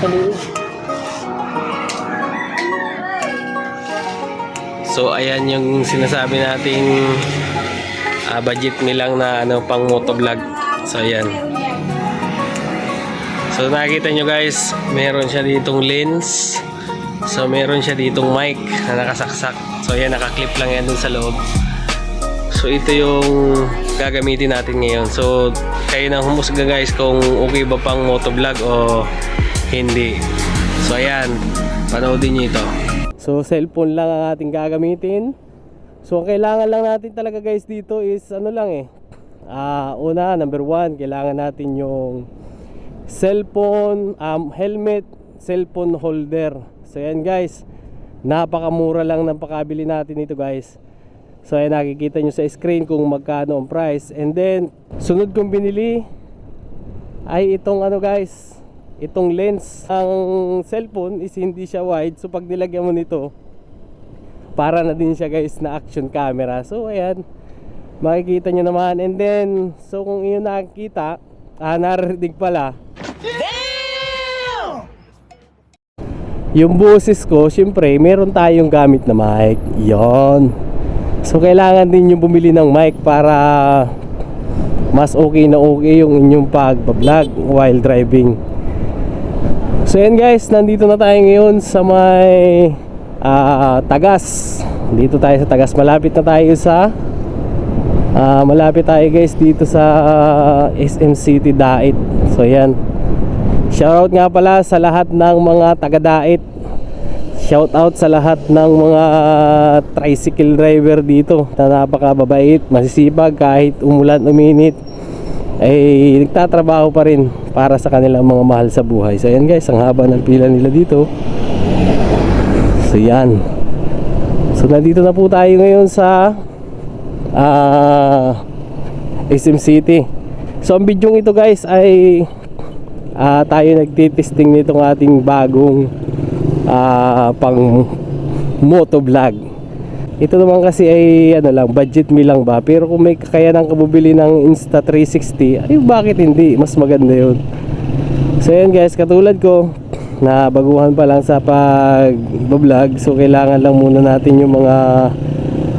So ayan yung sinasabi nating ah, budget nilang na ano pang motovlog. So ayan. So nakikita nyo guys, meron siya ditong lens. So meron siya ditong mic na nakasaksak. So ayan nakaklip lang yan dun sa loob. So ito yung gagamitin natin ngayon. So kayo nang humusga guys kung okay ba pang motovlog o hindi. So ayan, panoodin nyo ito. So cellphone lang ang ating gagamitin. So ang kailangan lang natin talaga guys dito is ano lang eh. Ah, una, number one, kailangan natin yung cellphone, um, helmet, cellphone holder. So yan guys, napakamura lang ng pakabili natin ito guys. So ayan nakikita nyo sa screen kung magkano ang price. And then, sunod kong binili ay itong ano guys, itong lens. Ang cellphone is hindi siya wide. So pag nilagyan mo nito, para na din siya guys na action camera. So ayan, makikita nyo naman. And then, so kung iyon nakikita, ah, naririnig pala. Yung boses ko, syempre, meron tayong gamit na mic. Yon. So kailangan din yung bumili ng mic para mas okay na okay yung inyong pag-vlog while driving. So yan guys, nandito na tayo ngayon sa may ah, Tagas. Dito tayo sa Tagas. Malapit na tayo sa ah, malapit tayo guys dito sa SM City Dait. So yan. Shoutout nga pala sa lahat ng mga taga-Dait. Shoutout sa lahat ng mga tricycle driver dito na napakababait, masisipag kahit umulan uminit ay nagtatrabaho pa rin para sa kanilang mga mahal sa buhay. So yan guys, ang haba ng pila nila dito. So yan. So nandito na po tayo ngayon sa ah SM City. So ang video ito guys ay ah, tayo nagtitesting nitong ating bagong ah, pang motovlog. Ito naman kasi ay ano lang, budget me lang ba? Pero kung may kakayanan ka bumili ng Insta360, ay bakit hindi? Mas maganda 'yun. So yan guys, katulad ko na baguhan pa lang sa pag-vlog. So kailangan lang muna natin yung mga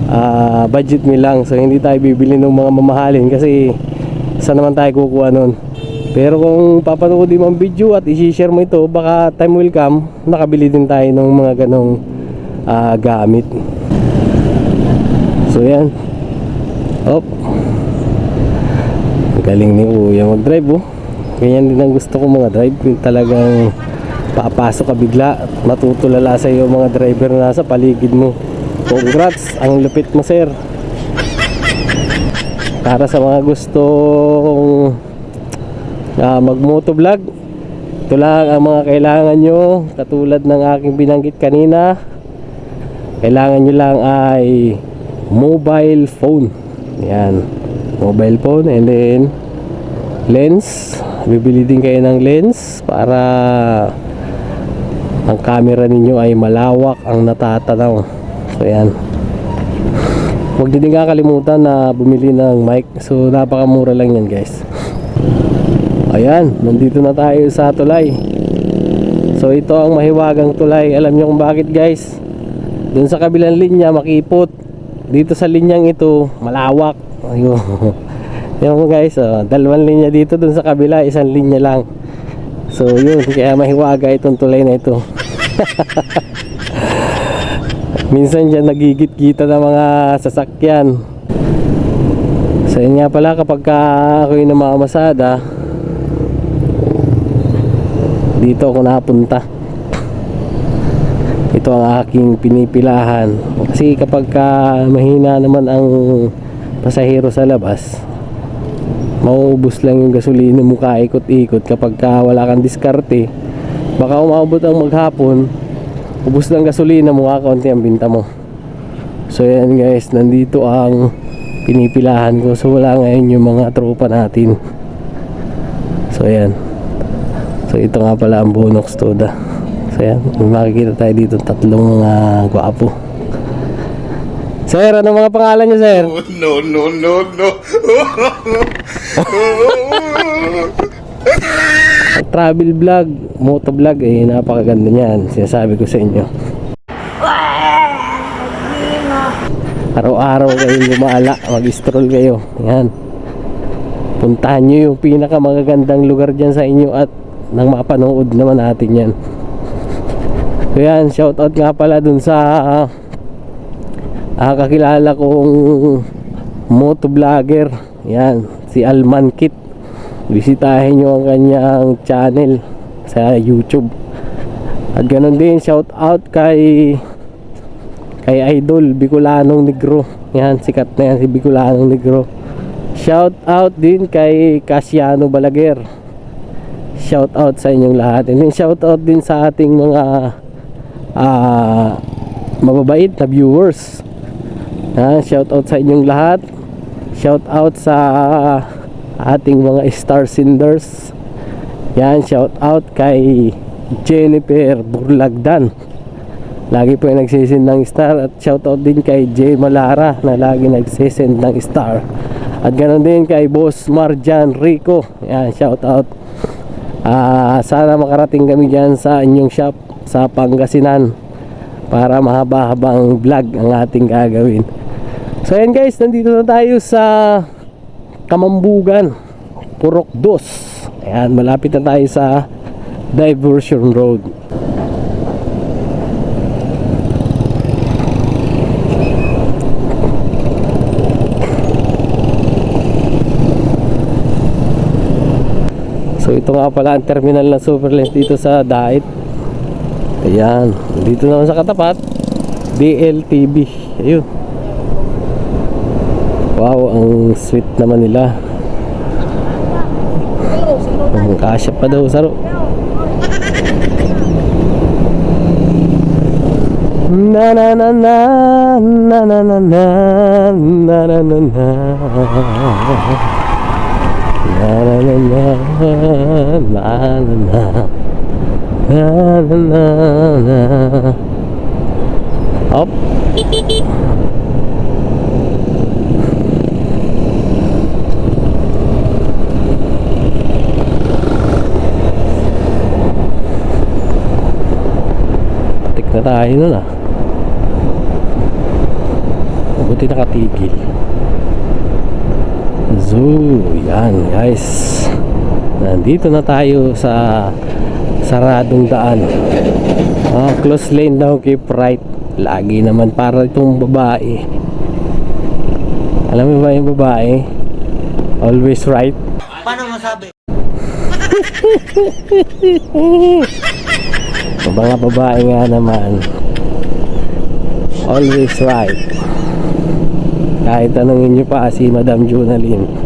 ah, budget me lang. So hindi tayo bibili ng mga mamahalin kasi saan naman tayo kukuha nun. Pero kung papanoodin mo ang video at i-share mo ito, baka time will come, nakabili din tayo ng mga ganong ah, gamit. So yan. Op. Galing ni Uya mag-drive oh. Ganyan din ang gusto ko mga drive. Yung talagang papasok ka bigla. Matutulala sa iyo mga driver na nasa paligid mo. Congrats. Ang lupit mo sir. Para sa mga gustong uh, mag-motovlog, ito lang ang mga kailangan nyo. Katulad ng aking binanggit kanina. Kailangan nyo lang ay mobile phone. Yan. Mobile phone and then lens. Bibili din kayo ng lens para ang camera ninyo ay malawak ang natatanaw. So yan. Huwag din kakalimutan na bumili ng mic. So napakamura lang yan guys. Ayan, nandito na tayo sa tulay. So ito ang mahiwagang tulay. Alam nyo kung bakit guys? Doon sa kabilang linya makipot. Dito sa linyang ito malawak. Ayun. Mo guys, oh, dalawang linya dito doon sa kabila, isang linya lang. So yun, kaya mahiwaga itong tulay na ito. Minsan dyan nagigit-gita ng mga sasakyan. So yun nga pala kapag ka ako yung namamasada, dito ako napunta. Ito ang aking pinipilahan. Kasi kapag ka mahina naman ang pasahero sa labas, mauubos lang yung gasolina mo kaikot-ikot kapag ka wala kang diskarte baka umabot ang maghapon ubos ng gasolina mo kakaunti ang binta mo. So yan guys nandito ang pinipilahan ko. So wala ngayon yung mga tropa natin. So yan. So ito nga pala ang Bonox Toda so yan may makikita tayo dito tatlong mga gwapo Sir, ano mga pangalan niyo, sir? no, no, no, no. Ang travel vlog, moto vlog, eh, napakaganda niyan. Sinasabi ko sa inyo. Araw-araw kayong gumala, mag-stroll kayo. Yan. Puntahan nyo yung pinakamagagandang lugar dyan sa inyo at nang mapanood naman natin yan. So yan, shoutout nga pala dun sa ah, kakilala kong moto vlogger. Yan, si Alman Kit. Bisitahin nyo ang kanyang channel sa YouTube. At ganun din, shoutout kay kay Idol Bicolanong Negro. Yan, sikat na yan si Bicolanong Negro. Shout out din kay Casiano Balaguer. Shout out sa inyong lahat. And then shout out din sa ating mga ah mababait na viewers. Yan, shout out sa inyong lahat. Shout out sa ating mga star senders. Yan, shout out kay Jennifer Burlagdan. Lagi po yung nagsisend ng star at shoutout din kay Jay Malara na lagi nagsisend ng star. At ganoon din kay Boss Marjan Rico. Yan, shoutout. Ah, sana makarating kami diyan sa inyong shop sa Pangasinan para mahaba-habang vlog ang ating gagawin. So yan guys, nandito na tayo sa Kamambugan, Purok Dos. Ayan, malapit na tayo sa Diversion Road. So ito nga pala ang terminal ng Superlens dito sa Dait. Ayan, dito naman sa katapat, DLTV. Ayun. Wow, ang sweet naman nila. Ang kasya pa daw saro. Na na na na na na na na na na na na Na na na na na na Na na na na Hop. Patik na tayo nun ah. Buti nakatigil. Zoo, yan guys. Nandito na tayo sa saradong daan. Ah, close lane daw, keep right. Lagi naman para itong babae. Alam mo ba yung babae? Always right. Paano masabi? Mga babae nga naman. Always right. Kahit tanongin nyo pa si Madam Junalyn.